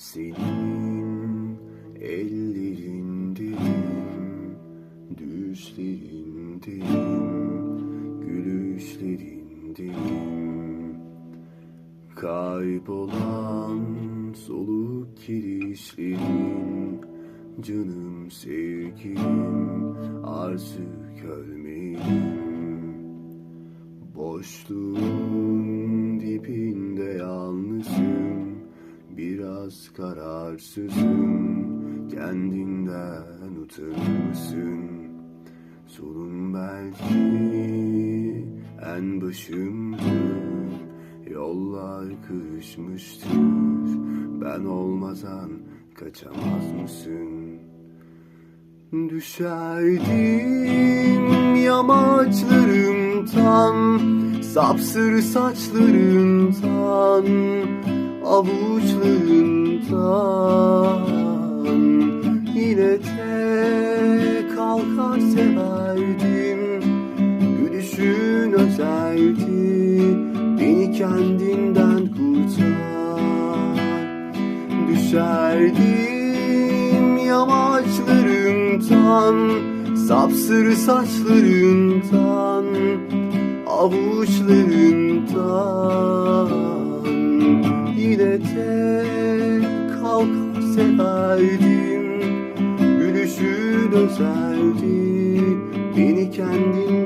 Senin ellerindeyim, düşlerindeyim, gülüşlerindeyim. Kaybolan soluk kirişlerin, canım sevgim, artık ölmeliyim. Boşluğun Biraz kararsızım Kendinden utanırsın. Sorun belki en başımdır Yollar kırışmıştır. Ben olmadan kaçamaz mısın? Düşerdim yamaçlarımdan Sapsarı saçlarından Avuçlarından Yine tek kalkar severdim. Gülüşün özeldi Beni kendinden kurtar. Düşerdim yamaçlarımdan Sapsarı saçlarından Avuçlarından Tek kalkar severdim Gülüşün özeldi Beni kendin